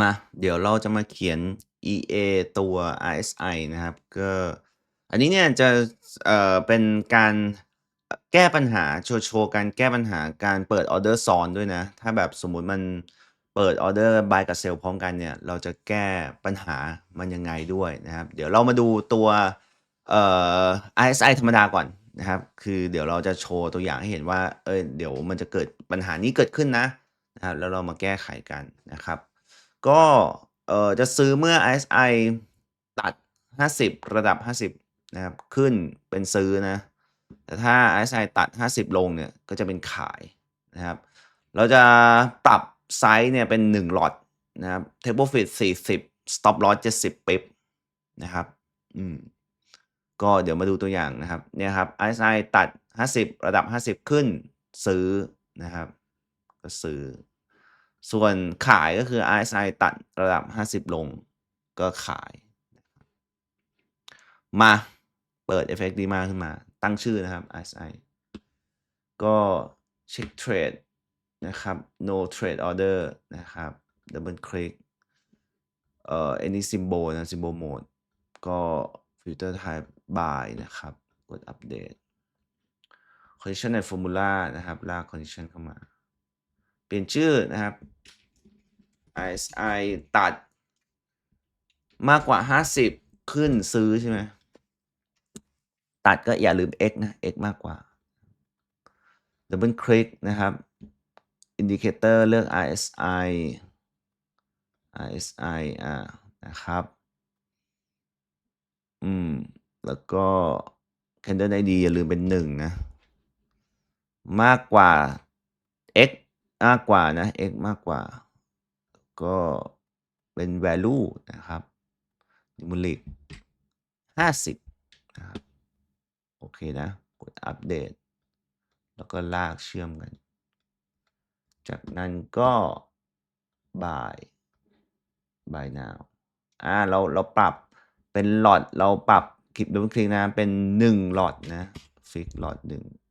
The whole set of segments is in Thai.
มา เดี๋ยวเราจะมาเขียน EA ตัว RSI นะครับ ก็อันนี้เนี่ยจะเอ่อเป็นการแก้ปัญหาโชว์โชว์การแก้ปัญหาการเปิดออเดอร์ซ้อนด้วยนะ ถ้าแบบสมมุติมันเปิดออเดอร์ buy กับ sell พร้อมกันเนี่ย เราจะแก้ปัญหามันยังไงด้วยนะครับ เดี๋ยวเรามาดูตัวเอ่อ RSI ธรรมดาก่อนนะครับ คือเดี๋ยวเราจะโชว์ตัวอย่างให้เห็นว่าเฮ้ยเดี๋ยวมันจะเกิดปัญหานี้เกิดขึ้นนะนะครับ แล้วเรามาแก้ไขกันนะครับ ก็เอ่อจะซื้อเมื่อ RSI ตัด 50 ระดับ 50 นะครับ ขึ้นเป็นซื้อนะ แต่ถ้า RSI ตัด 50 ลงเนี่ย ก็จะเป็นขายนะครับ เราจะปรับไซซ์เนี่ยเป็น1 Lot นะครับ Take Profit 40 Stop Loss 70ปิปนะครับอืมก็เดี๋ยวมาดูตัวอย่างนะครับ เนี่ยครับ RSI ตัด 50 ระดับ 50 ขึ้นซื้อนะครับ ก็ซื้อ ส่วนขายก็คือ RSI ตัดระดับ 50 ลงก็ขาย มาเปิดเอฟเฟกต์ดีมาขึ้นมา ตั้งชื่อนะครับ RSI ก็เช็คเทรดนะครับ no trade order นะครับ double click เอ่อ any symbol นะ symbol mode ก็ filter type by นะครับ กดอัปเดต condition and formula นะครับ ลาก condition เข้ามา เปลี่ยนชื่อนะครับ RSI ตัดมากกว่า 50 ขึ้นซื้อใช่ไหมตัดก็อย่าลืม X นะ X มากกว่า double click นะครับ indicator เลือก RSI RSI อ่านะครับ อืม แล้วก็ candle ID อย่าลืมเป็น 1 นะ มากกว่า X มากกว่านะ X มากกว่า ก็เป็น value นะครับ numeric 50นะครับ โอเคนะ กดอัปเดต แล้วก็ลากเชื่อมกัน จากนั้นก็ buy buy now อ่าเราเราปรับเป็น Lot เราปรับคลิก double click นะ เป็น1 Lot นะ ฟิก Lot 1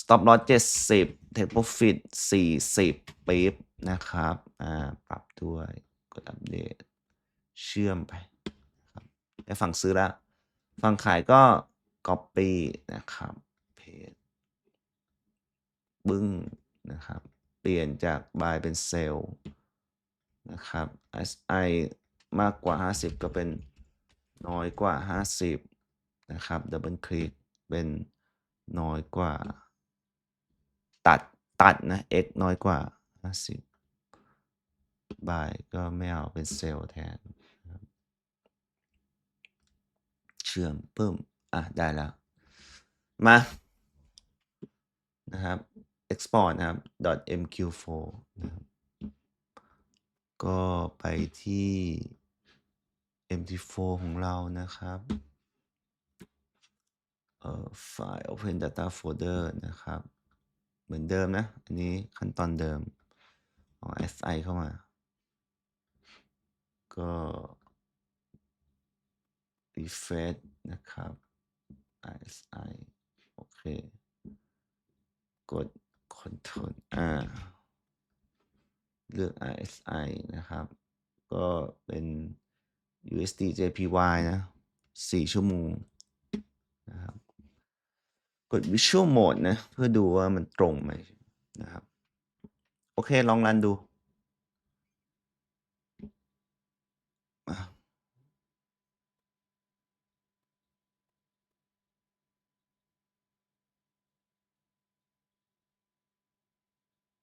stop loss 70 take profit 40ปิปนะครับ อ่า ปรับด้วย กดอัปเดต เชื่อมไปครับได้ฝั่งซื้อแล้ว ฝั่งขายก็ก๊อบปี้นะครับ paste บึ้งนะครับ เปลี่ยนจาก buy เป็น sell นะครับ SI มากกว่า 50 ก็เป็นน้อยกว่า 50 นะครับ ดับเบิลคลิกเป็นน้อยกว่า ตัดตัดนะ X น้อยกว่า 50 buy ก็ไม่เอาเป็น sell แทน เชื่อมปึ้มอาได้แล้ว มา นะครับ export นะครับ .mq4 นะครับก็ไปที่ MT4 ของเรานะครับ เอ่อไฟล์ open data folder นะครับ เหมือนเดิมนะ อันนี้ขั้นตอนเดิมเอา S I เข้ามา ก็ refresh นะครับ S I โอเค กด Ctrl R เลือก RSI นะครับ ก็เป็น USD JPY นะ 4 ชั่วโมงนะครับ ด visual mode นะ เพื่อดูว่ามันตรงไหมนะครับ โอเค ลองรันดูอา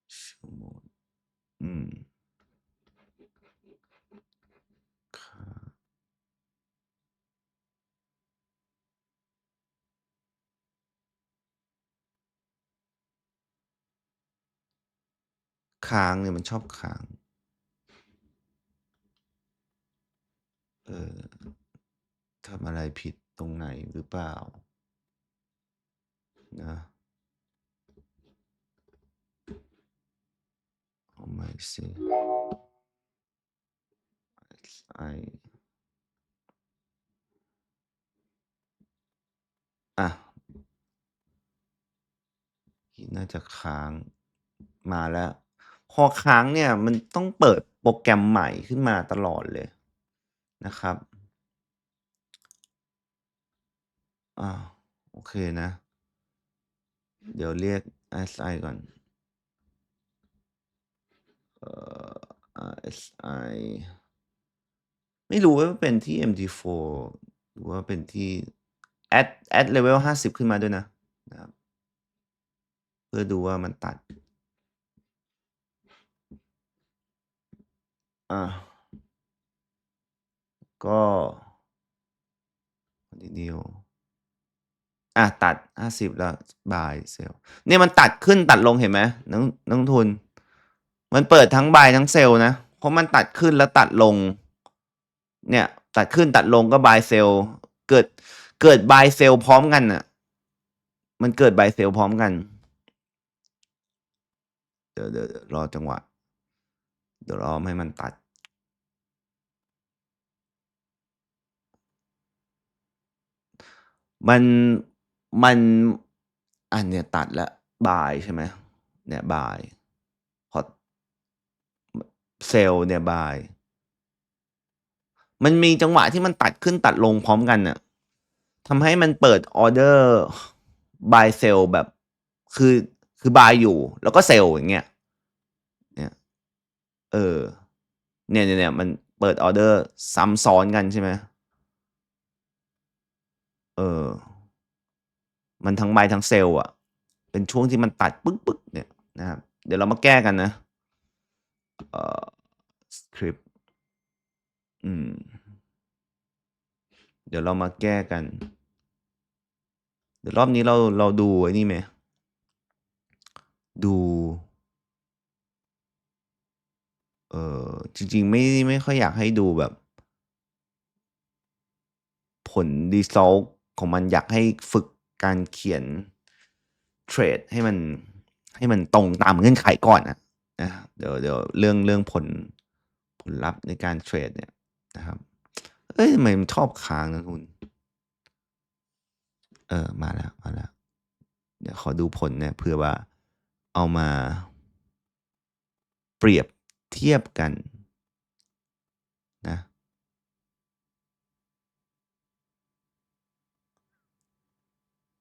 visual mode อืม ค้างเนี่ยมันชอบค้าง เออทำอะไรผิดตรงไหนหรือเปล่า?นะเอาใหม่สิ I อาน่าจะค้างมาแล้ว พอค้างเนี่ยมันต้องเปิดโปรแกรมใหม่ขึ้นมาตลอดเลยนะครับอาโอเคนะ เดี๋ยวเรียก SI ก่อนเอ่อ SI ไม่รู้ว่าเป็นที่ MT4 หรือว่าเป็นที่ add add level 50 ขึ้นมาด้วยนะนะครับ เพื่อดูว่ามันตัด อาก็ continue อาตัด50แล้ว buy sell เนี่ยมันตัดขึ้นตัดลงเห็นไหมนักนักลงทุน มันเปิดทั้ง buy ทั้ง sell นะเพราะมันตัดขึ้นแล้วตัดลง เนี่ย ตัดขึ้นตัดลงก็ buy sell เกิดเกิด buy sell พร้อมกันน่ะ มันเกิด buy sell พร้อมกัน เดี๋ยวเดี๋ยวรอจังหวะ เดี๋ยวรอให้มันตัด มันมันอาเนี่ยตัดแล้ว buy ใช่ไหมเนี่ย buy พอม sell เนี่ย buy มันมีจังหวะที่มันตัดขึ้นตัดลงพร้อมกันน่ะทำให้มันเปิดออเดอร์ buy sell แบบคือคือ buy อยู่ แล้วก็ sell อย่างเงี้ย เออ เนี่ยๆๆมันเปิดออเดอร์ซ้ำซ้อนกันใช่ไหมเออ มันทั้ง buy ทั้ง sell อะเป็นช่วงที่มันตัดปึ๊กๆเนี่ยนะครับ เดี๋ยวเรามาแก้กันนะ เอ่อสคริปต์อืม เดี๋ยวเรามาแก้กัน เดี๋ยวรอบนี้เราเราดูไอ้นี่ไหม ดู เออจริง ๆ ไม่ไม่ค่อยอยากให้ดูแบบ ผล result ของมันอยากให้ฝึกการเขียนเทรดให้มันให้มันตรงตามเงื่อนไขก่อนอะนะเดี๋ยวเดี๋ยวเรื่องเรื่องผลผลลัพธ์ในการเทรดเนี่ยนะครับ เอ๊ะทำไมมันชอบค้างนะคุณ?เออมาแล้วมาแล้ว เดี๋ยวขอดูผลเนี่ยเผื่อว่าเอามาเปรียบ เทียบกันนะ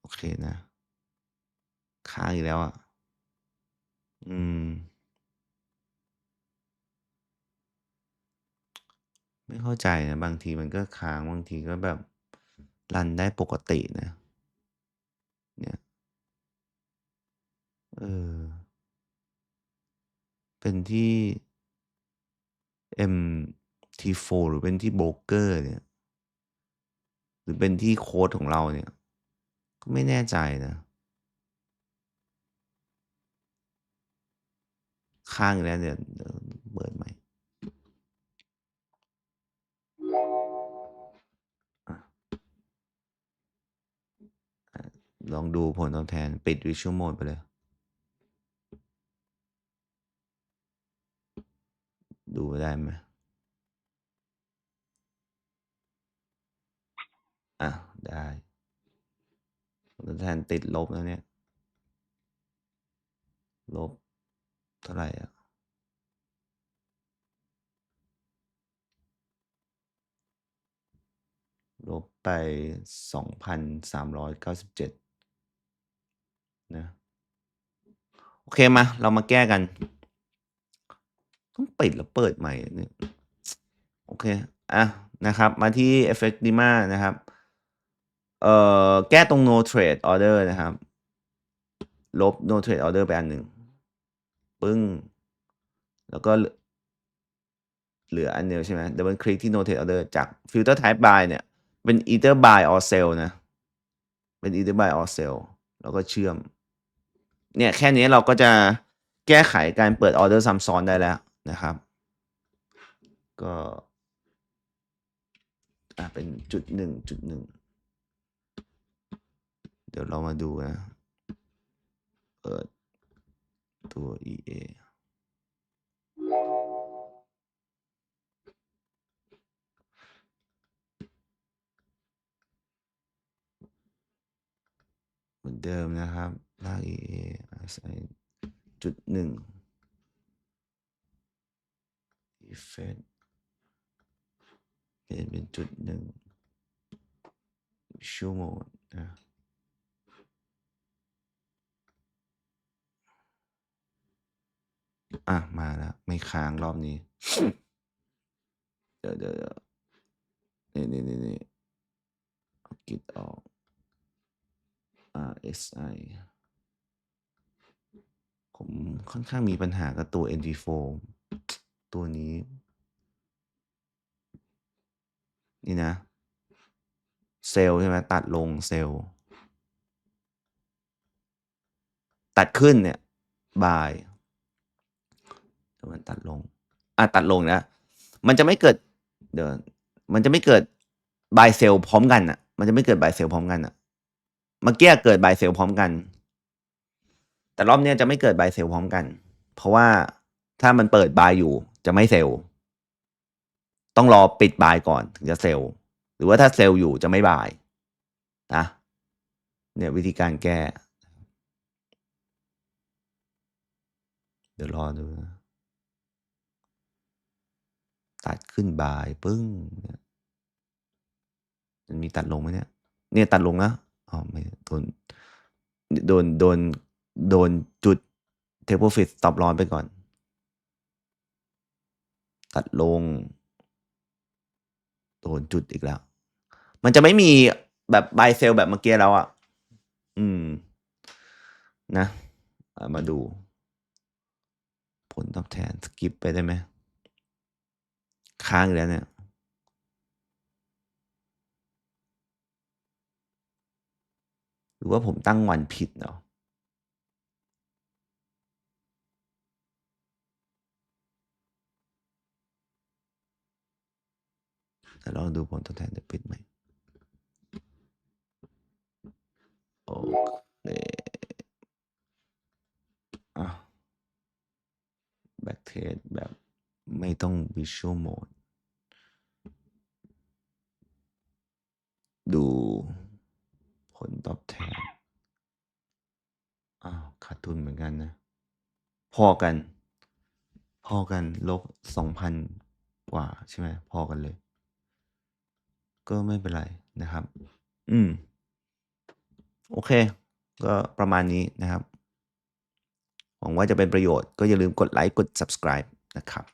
โอเคนะค้างอีกแล้วอะอืม ไม่เข้าใจนะ บางทีมันก็ค้าง บางทีก็แบบ รันได้ปกตินะ เนี่ย เออ เป็นที่ MT4 หรือเป็นที่โบรกเกอร์เนี่ย หรือเป็นที่โคดของเราเนี่ย ก็ไม่แน่ใจนะค้างแล้วเดี๋ยเดี๋ยวเปิดใหม่ลองดูผลตอบแทน ปิด Visual Mode ไปเลย ดูได้ไหม?อ่าได้ผลตอบแทนติดลบแล้วเนี่ย ลบ เท่าไหรอะ?ลบไป 2,397 นะ โอเคมา เรามาแก้กัน ต้องปิดแล้วเปิดใหม่เนี่ยโอเคอานะครับ มาที่ Effectima นะครับ เอ่อ แก้ตรง No Trade Order นะครับ ลบ No Trade Order ไปอันหนึ่ง ปึ้ง แล้วก็เหลืออันเดียวใช่ไหมดับเบิลคลิกที่ No Trade Order จาก Filter Type Buy เนี่ย เป็น Either Buy or Sell นะ เป็น Either Buy or Sell แล้วก็เชื่อม เนี่ย แค่นี้เราก็จะแก้ไขการเปิดออเดอร์ซ้ำซ้อนได้แล้ว นะครับ ก็อาเป็นจุด1.1เดี๋ยวเรามาดูนะเปิดตัว EA เหมือนเดิมนะครับลาก EA จุด1 effect เปลี่ยนเป็นจุดหนึ่ง visual mode นะอะ มาแล้ว ไม่ค้างรอบนี้เดี๋ยวเดี๋ยวเดี๋ยวนี่นี่นี่นี่เอากิดออก RSI ผมค่อนข้างมีปัญหากับตัว NV4 ตัวนี้ นี่นะ เซลล์ใช่ไหมตัดลงเซลล์ ตัดขึ้นเนี่ยบายมันตัดลง อะ ตัดลงนะ มันจะไม่เกิด เดี๋ยว มันจะไม่เกิดบายเซลพร้อมกันอะ มันจะไม่เกิดบายเซลพร้อมกันอะ เมื่อกี้เกิดบายเซลพร้อมกัน แต่รอบเนี้ยจะไม่เกิดบายเซลพร้อมกัน เพราะว่าถ้ามันเปิดบายอยู่ จะไม่เซลล์ ต้องรอปิดบายก่อนถึงจะเซลล์ หรือว่าถ้าเซลล์อยู่จะไม่บายนะเนี่ยวิธีการแก้ เดี๋ยวรอดูนะตัดขึ้นบายปึ้งมันมีตัดลงไหมเนี่ย เนี่ยตัดลงนะอ๋อไม่โดนโดนโดนโดนจุดเทปโปฟิตตอบร้อนไปก่อน ตัดลงโดนจุดอีกแล้ว มันจะไม่มีแบบบายเซลแบบเมื่อกี้แล้วอะ อืม นะมาดู ผลตอบแทนสกิปไปได้ไหม ค้างอีกแล้วเนี่ยหรือว่าผมตั้งวันผิดเนาะ แต่ลองดูผลตอบแทนจะปิดไหมโอเคอะ back test แบบไม่ต้อง visual mode ดูผลตอบแทน อ้าวขาดทุนเหมือนกันนะ พอกัน พอกันลบสองพันกว่าใช่ไหม พอกันเลย ก็ไม่เป็นไรนะครับ อืม โอเค ก็ประมาณนี้นะครับ หวังว่าจะเป็นประโยชน์ก็อย่าลืมกดไลค์กด subscribe นะครับ